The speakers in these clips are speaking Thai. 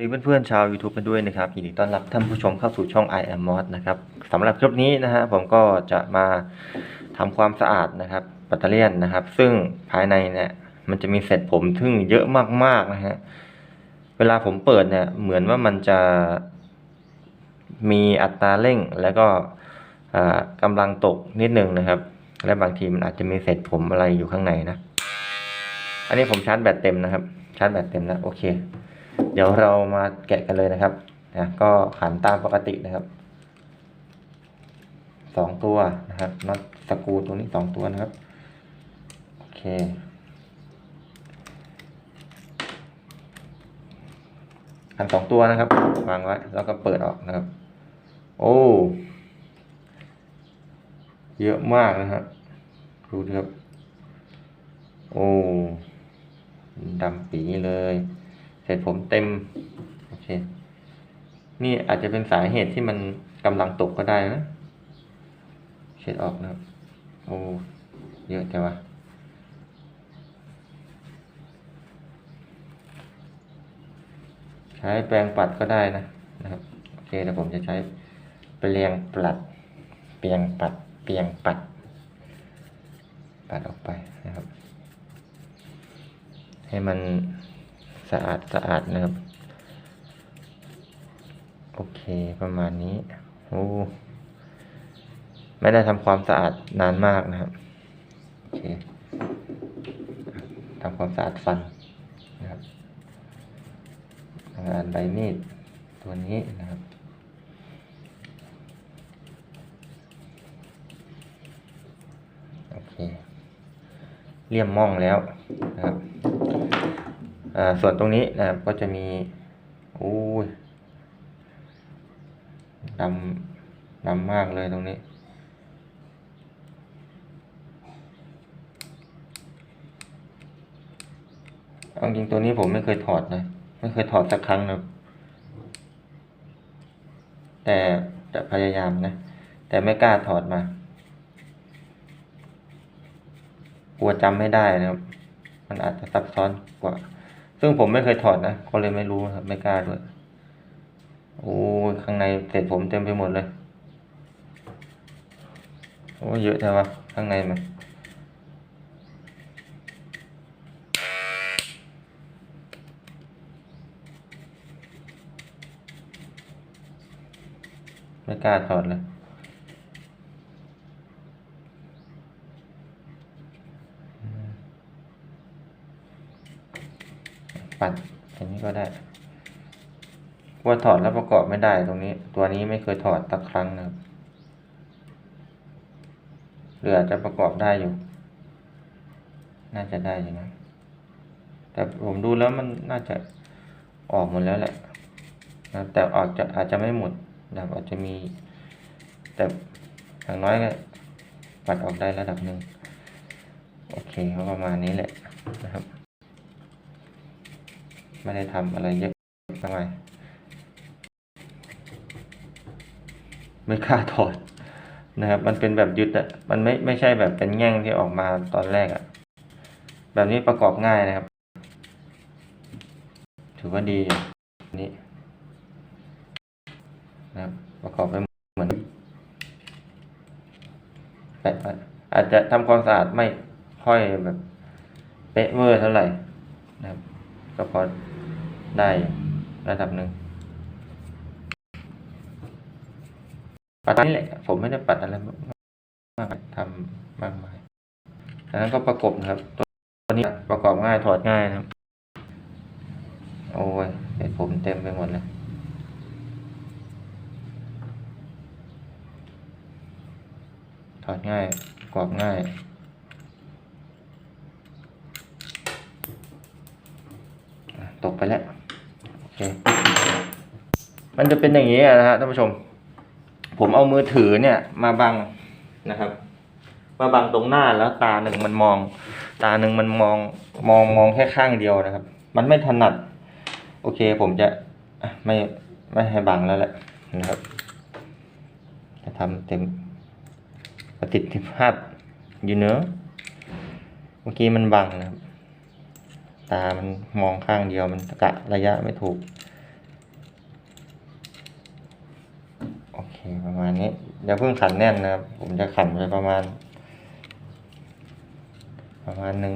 สวัสดีเพื่อนๆชาว YouTube กันด้วยนะครับยินดีต้อนรับท่านผู้ชมเข้าสู่ช่อง I am Mod นะครับสำหรับคลิปนี้นะฮะผมก็จะมาทำความสะอาดนะครับแบตเตอรี่ยนนะครับ ซึ่งภายในเนี่ยมันจะมีเศษผมซึ่งเยอะมากๆนะฮะเวลาผมเปิดเนี่ยเหมือนว่ามันจะมีอัตราเร่งแล้วก็อ่ากำลังตกนิดนึงนะครับ และบางทีมันอาจจะมีเศษผมอะไรอยู่ข้างในนะ อันนี้ผมชาร์จแบตเต็มนะครับ ชาร์จแบตเต็มแล้วโอเค เดี๋ยวเรามาแกะกันเลยนะครับนะก็ขันตามปกตินะครับสองตัวนะครับน็อตสกูตัวนี้สองตัวนะครับโอเคขันสองตัวนะครับวางไว้แล้วก็เปิดออกนะครับ โอ้เยอะมากนะครับดูดิครับ โอ้ดำปีเลย เสร็จผมเต็มโอเคนี่อาจจะเป็นสาเหตุที่มันกำลังตกก็ได้นะเช็ดออกนะครับโอ้เยอะจังวะใช้แปรงปัดก็ได้นะนะครับโอเคเดี๋ยวผมจะใช้เปลียงปัด เปลียงปัด เปลียงปัด ปัดออกไปนะครับ ให้มัน สะอาดสะอาดนะครับ โอเคประมาณนี้โอ้ไม่ได้ทำความสะอาดนานมากนะครับโอเคทำความสะอาดฟันนะครับทำงานใบมีดตัวนี้นะครับโอเคเลี่ยมม่องแล้วนะครับ ส่วนตรงนี้นะครับก็จะมีโอ้ดำดำมากเลยตรงนี้ เอาจริงตัวนี้ผมไม่เคยถอดนะ ไม่เคยถอดสักครั้งนะแต่จะพยายามนะ แต่ไม่กล้าถอดมากลัวจำไม่ได้นะครับ มันอาจจะซับซ้อนกว่า ซึ่งผมไม่เคยถอดนะก็เลยไม่รู้ครับ ไม่กล้าด้วย โอ้ข้างในเศษผมเต็มไปหมดเลย โอ้เยอะแท้วะข้างในมันไม่กล้าถอดเลย ปัดอันนี้ก็ได้ว่าถอดแล้วประกอบไม่ได้ตรงนี้ ตัวนี้ไม่เคยถอดสักครั้งนะครับหรืออาจจะประกอบได้อยู่ น่าจะได้อยู่นะ แต่ผมดูแล้วมันน่าจะออกหมดแล้วแหละนะแต่ออกจะอาจจะไม่หมดนะครับอาจจะมี แต่อย่างน้อยก็ปัดออกได้ระดับหนึ่งโอเคก็ประมาณนี้แหละนะครับ ไม่ได้ทำอะไรเยอะมากมายไม่กล้าถอดนะครับ มันเป็นแบบยึดอะมันไม่ไม่ใช่แบบเป็นแง่งที่ออกมาตอนแรกอะแบบนี้ประกอบง่ายนะครับ ถือว่าดีนี่นะครับประกอบไปเหมือนแต่อาจจะทำความสะอาดไม่ค่อยแบบเป๊ะเวอร์เท่าไหร่นะครับ ก็พอได้ระดับหนึ่งปัดนี่แหละผมไม่ได้ปัดอะไรมากทำมากมายดังนั้นก็ประกบนะครับ ตัวนี้ประกอบง่ายถอดง่ายนะครับ โอ้ยเศษผมเต็มไปหมดเลยถอดง่ายประกอบง่าย ตกไปแล้วโอเคมันจะเป็นอย่างนี้นะฮะท่านผู้ชม ผมเอามือถือเนี่ย มาบังนะครับมาบังตรงหน้าแล้วตาหนึ่งมันมอง ตาหนึ่งมันมองมองมองแค่ข้างเดียวนะครับ มันไม่ถนัด โอเคผมจะไม่ไม่ให้บังแล้วแหละนะครับ จะทำเต็มประสิทธิภาพอยู่เนอะเมื่อกี้มันบังนะครับ ตา มันมองข้างเดียวมันกะระยะไม่ถูก โอเคประมาณนี้อย่าเพิ่งขันแน่นนะครับ ผมจะขันไปประมาณ ประมาณหนึ่ง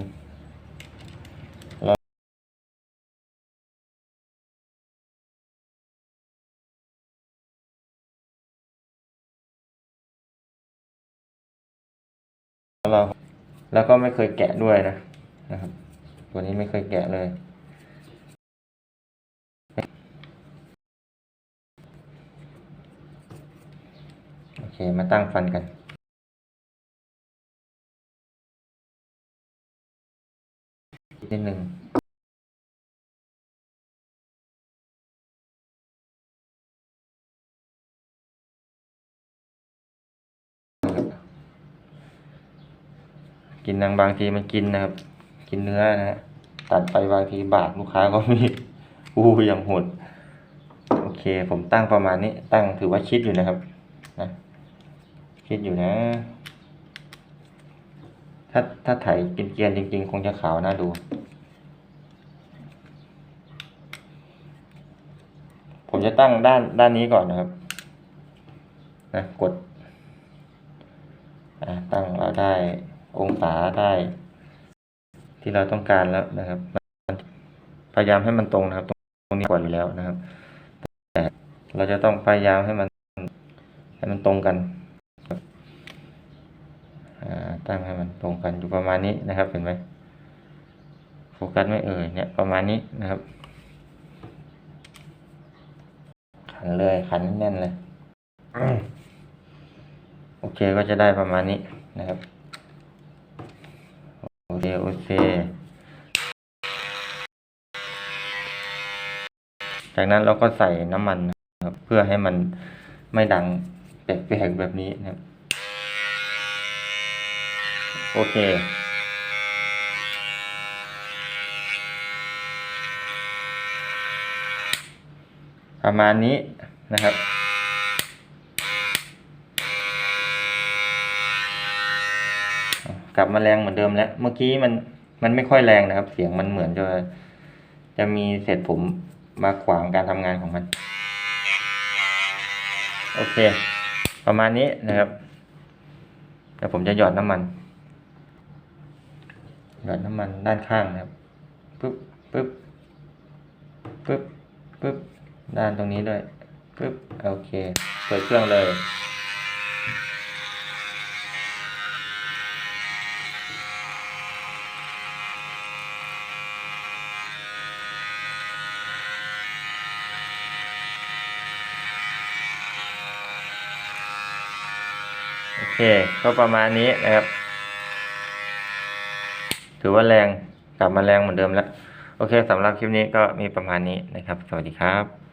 เราแล้วก็ไม่เคยแกะด้วยนะนะครับ ตัวนี้ไม่เคยแกะเลย โอเค มาตั้งฟันกันนิดหนึ่งกินนางบางทีมันกินนะครับ กินเนื้อนะฮะตัดไปบางทีบาดลูกค้าก็มีอู้ยังหดโอเค ผมตั้งประมาณนี้ ตั้งถือว่าชิดอยู่นะครับนะคิดอยู่นะ ถ้าถ้าไถกินเกรียนจริง ๆ คงจะขาวน่าดู ผมจะตั้งด้านด้านนี้ก่อนนะครับนะกดอ่าตั้งเราได้องศาได้ ที่เราต้องการแล้วนะครับมันพยายามให้มันตรงนะครับ ตรงนี้กว่าอยู่แล้วนะครับ แต่เราจะต้องพยายามให้มันให้มันตรงกันครับอ่าตั้งให้มันตรงกันอยู่ประมาณนี้นะครับ เห็นไหมโฟกัสไม่เอ่ยเนี่ยประมาณนี้นะครับ ขันเลยขันแน่นๆเลยโอเคก็จะได้ประมาณนี้นะครับโอ เค โอเค จากนั้นเราก็ใส่น้ำมันนะครับ เพื่อให้มันไม่ดังแปลกๆแบบนี้นะครับ โอเคประมาณนี้นะครับ กลับมาแรงเหมือนเดิมแล้ว เมื่อกี้มันมันไม่ค่อยแรงนะครับ เสียงมันเหมือนจะจะมีเศษผมมาขวางการทำงานของมัน โอเค ประมาณนี้นะครับเดี๋ยวผมจะหยอดน้ำมัน หยอดน้ำมันด้านข้างนะครับปึ๊บปึ๊บปึ๊บปึ๊บด้านตรงนี้ด้วยปึ๊บโอเคเปิดเครื่องเลย อเคก็ประมาณนี้นะครับ ถือว่าแรงกลับมาแรงเหมือนเดิมแล้ว โอเคสำหรับคลิปนี้ก็มีประมาณนี้นะครับ สวัสดีครับ